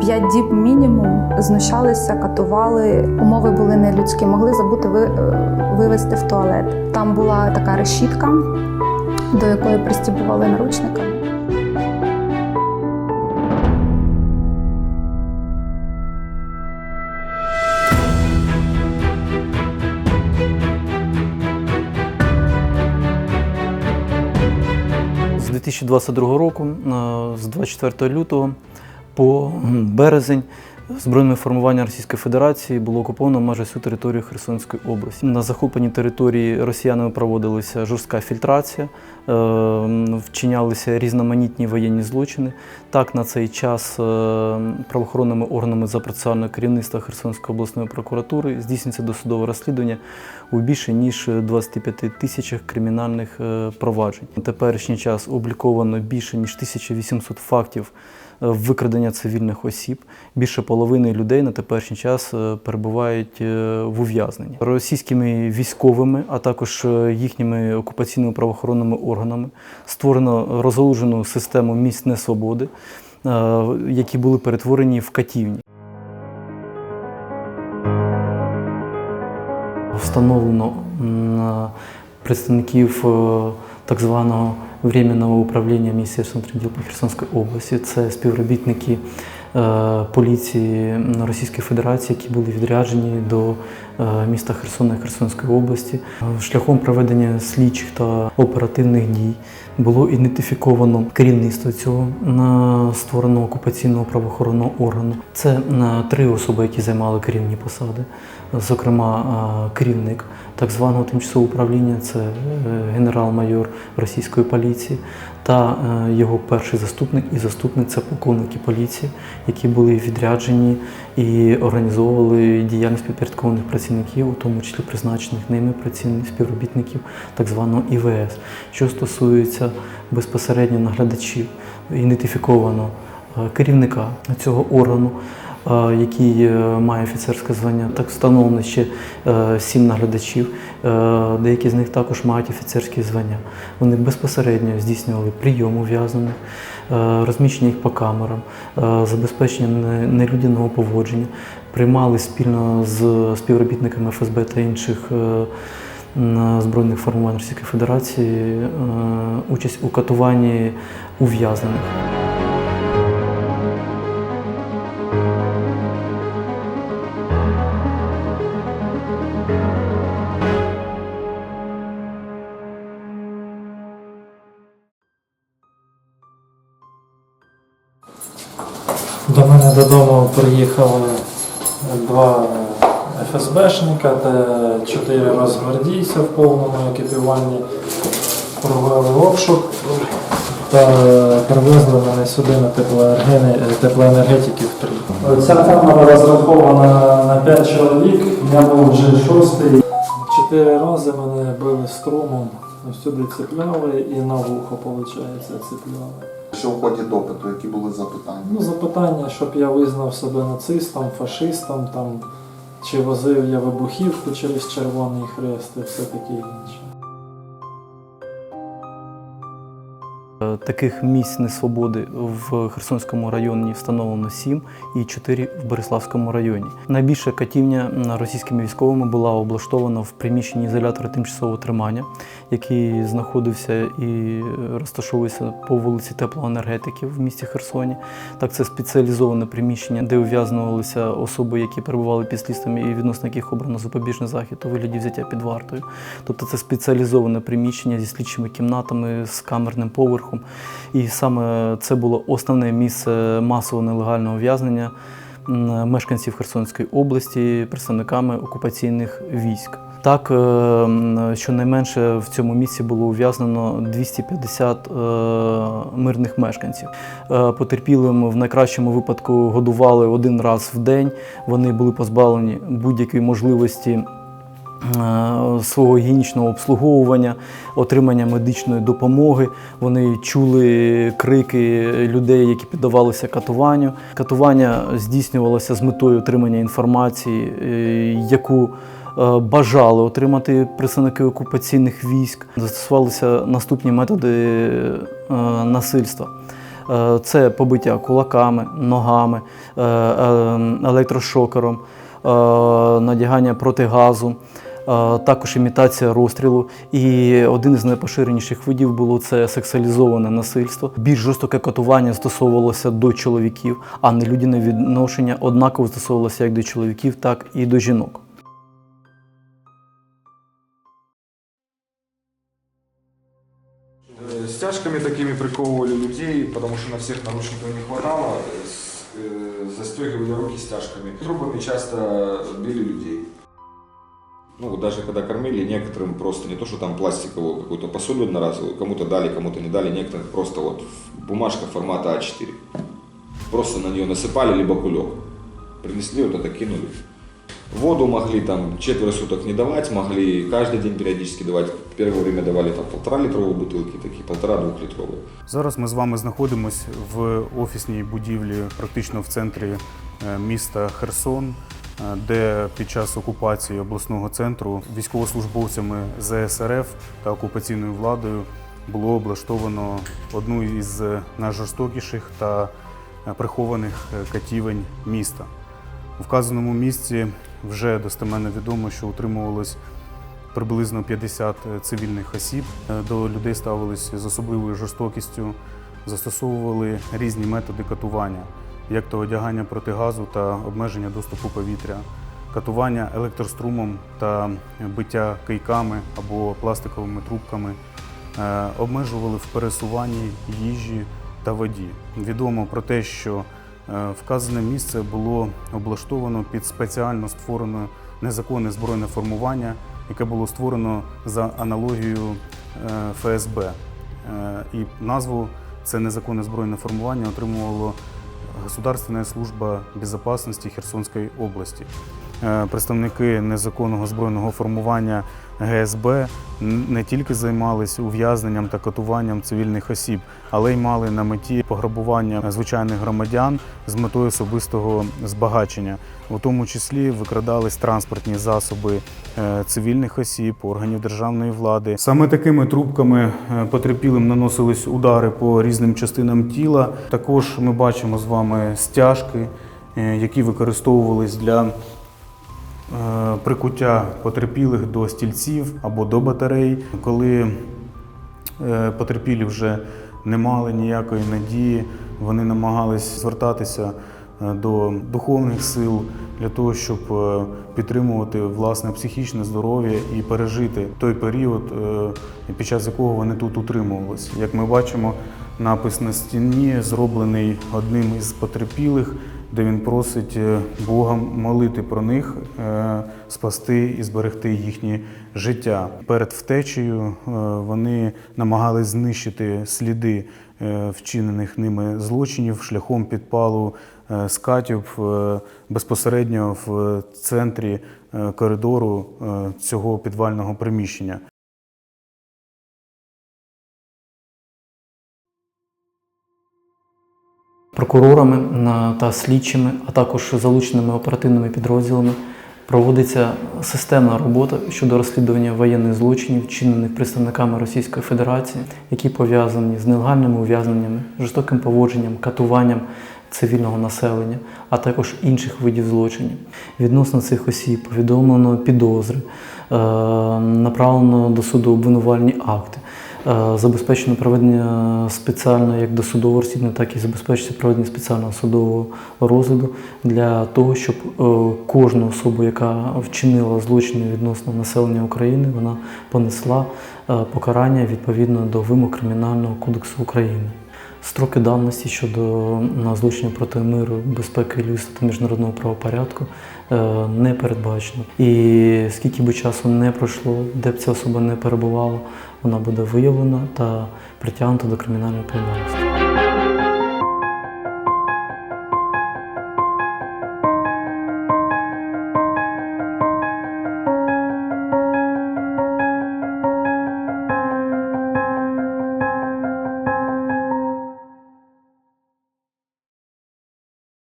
П'ять діб мінімум знущалися, катували. Умови були нелюдські, могли забути е, вивезти в туалет. Там була така решітка, до якої пристібували наручниками. 2022 року, е, з 24 лютого по березень збройними формуваннями Російської Федерації було окуповано майже всю територію Херсонської області. На захопленій території росіянами проводилася жорстка фільтрація, е, вчинялися різноманітні воєнні злочини. Так, на цей час е, правоохоронними органами за процесуального керівництва Херсонської обласної прокуратури здійснюється досудове розслідування у більше ніж 25 тисячах кримінальних е, проваджень. На теперішній час обліковано більше ніж 1800 фактів викрадення цивільних осіб. Bільше половини людей на теперішній час е, перебувають е, в ув'язненні російськими військовими, а також е, їхніми окупаційними правоохоронними органами створено розгалужену систему місць несвободи, е, які були перетворені в катівні. Встановлено представників е, так званого временного управління Міністерства внутрішніх діл по Херсонській області. Це співробітники поліції Російської Федерації, які були відряджені до е, міста Херсона і Херсонської області. Е, Шляхом проведення слідчих та оперативних дій було ідентифіковано керівництво цього на створеного окупаційного правоохоронного органу. Це е, три особи, які займали керівні посади, зокрема е, керівник так званого тимчасового управління, це е, генерал-майор російської поліції, та е, його перший заступник і заступник це полковники поліції, які були відряджені і організовували діяльність підпорядкованих працівників, у тому числі призначених ними працівників співробітників так званого ІВС. Що стосується безпосередньо наглядачів, ідентифіковано е, керівника цього органу. Е, Який е, має офіцерське звання, так встановлено ще е, сім наглядачів. Деякі з них також мають офіцерські звання. Вони безпосередньо здійснювали прийом ув'язнених, е, розміщення їх по камерам, забезпечення нелюдяного поводження, приймали спільно з співробітниками ФСБ та інших збройних формувань Російської Федерації участь у катуванні ув'язнених. Приїхали два ФСБшника та чотири розгвардійця в повному екіпіруванні. Провели обшук та привезли мене сюди на теплоенергетиків 3. Ця камера розрахована на 5 чоловік, я був вже шостий. Чотири рази мене били струмом, сюди цепляли і на вухо, виходить, цепляли. Що в ході допиту, які були запитання? Ну, запитання, щоб я визнав себе нацистом, фашистом, там, чи возив я вибухівку через Червоний Хрест і все таке інше. Таких місць несвободи в Херсонському районі встановлено 7 і 4 в Бориславському районі. Найбільша катівня російськими військовими була облаштована в приміщенні ізолятора тимчасового тримання, який знаходився і е, розташовується по вулиці Теплоенергетиків в місті Херсоні. Так, це спеціалізоване приміщення, де ув'язнювалися особи, які перебували під слідством і відносно яких обрано запобіжний захід у вигляді взяття під вартою. Тобто це спеціалізоване приміщення зі слідчими кімнатами, з камерним поверхом. І саме це було основне місце масового нелегального ув'язнення мешканців Херсонської області представниками окупаційних військ. Так, е, щонайменше в цьому місці було ув'язнено 250 е, мирних мешканців. Е, Потерпілим в найкращому випадку годували один раз в день. Вони були позбавлені будь-якої можливості свого гігієнічного обслуговування, отримання медичної допомоги. Вони чули крики людей, які піддавалися катуванню. Катування здійснювалося з метою отримання інформації, е, яку е, бажали отримати представники окупаційних військ. Застосувалися наступні методи е, насильства. Е, Це побиття кулаками, ногами, е, е, електрошокером, е, надягання протигазу, е, також імітація розстрілу. І один із найпоширеніших видів було це сексуалізоване насильство. Більш жорстоке катування стосовувалося до чоловіків, а нелюдяне відношення однаково стосовувалося як до чоловіків, так і до жінок. Э, Стяжками такими приковывали людей, потому что на всех наручников не хватало. С- э, Застегивали руки стяжками. Трубами часто били людей. Ну, вот даже когда кормили, некоторым просто не то, что там пластиковую какую-то посуду одноразовую, кому-то дали, кому-то не дали, некоторым просто вот бумажка формата А4. Просто на нее насыпали, либо кулек. Принесли, вот это кинули. Воду могли там четверо суток не давать, могли каждый день периодически давать. Первое время давали там полтора литровые бутылки, такие полтора-двух литровые. Зараз ми з вами знаходимося в офісній будівлі, практично в центрі е, міста Херсон, е, де під час окупації обласного центру військовослужбовцями ЗСРФ та окупаційною владою було облаштовано одну із найжорстокіших та е, прихованих е, катівень міста. У вказаному місці вже достеменно відомо, що утримувалось приблизно 50 цивільних осіб. Е, До людей ставились з особливою жорстокістю, застосовували різні методи катування, як то одягання протигазу та обмеження доступу повітря, катування електрострумом та биття кийками або пластиковими трубками, Е, обмежували в пересуванні їжі та воді. Відомо про те, що е, вказане місце було облаштовано під спеціально створене незаконне збройне формування, яке було створено за аналогією е, ФСБ. І назву це незаконне збройне формування отримувало Государственна служба безопасности Херсонської області. Е, Представники незаконного збройного формування ГСБ не тільки займалися ув'язненням та катуванням цивільних осіб, але й мали на меті пограбування звичайних громадян з метою особистого збагачення. У тому числі викрадались транспортні засоби е, цивільних осіб, органів державної влади. Саме такими трубками е, потерпілим наносились удари по різним частинам тіла. Також ми бачимо з вами стяжки, які використовувались для прикуття потерпілих до стільців або до батарей, коли е, потерпілі вже не мали ніякої надії, вони намагались звертатися е, до духовних сил для того, щоб е, підтримувати власне психічне здоров'я і пережити той період, е, під час якого вони тут утримувалися. Як ми бачимо, напис на стіні зроблений одним із потерпілих, де він просить е, Бога молити про них, е, спасти і зберегти їхнє життя. Перед втечею е, вони намагались знищити сліди вчинених ними злочинів шляхом підпалу скатів безпосередньо в центрі коридору цього підвального приміщення. Прокурорами та слідчими, а також залученими оперативними підрозділами проводиться системна робота щодо розслідування воєнних злочинів, вчинених представниками Російської Федерації, які пов'язані з нелегальними ув'язненнями, жорстоким поводженням, катуванням цивільного населення, а також інших видів злочинів. Відносно цих осіб повідомлено підозри, е, направлено до суду обвинувальні акти. Е, Забезпечено проведення спеціального як досудового розслідування, так і забезпечиться проведення спеціального судового розгляду для того, щоб е, кожну особу, яка вчинила злочини відносно населення України, вона понесла е, покарання відповідно до вимог Кримінального кодексу України. Строки давності щодо на злочинів проти миру, безпеки людства та міжнародного правопорядку не передбачено. І скільки би часу не пройшло, де б ця особа не перебувала, вона буде виявлена та притягнута до кримінальної відповідальності.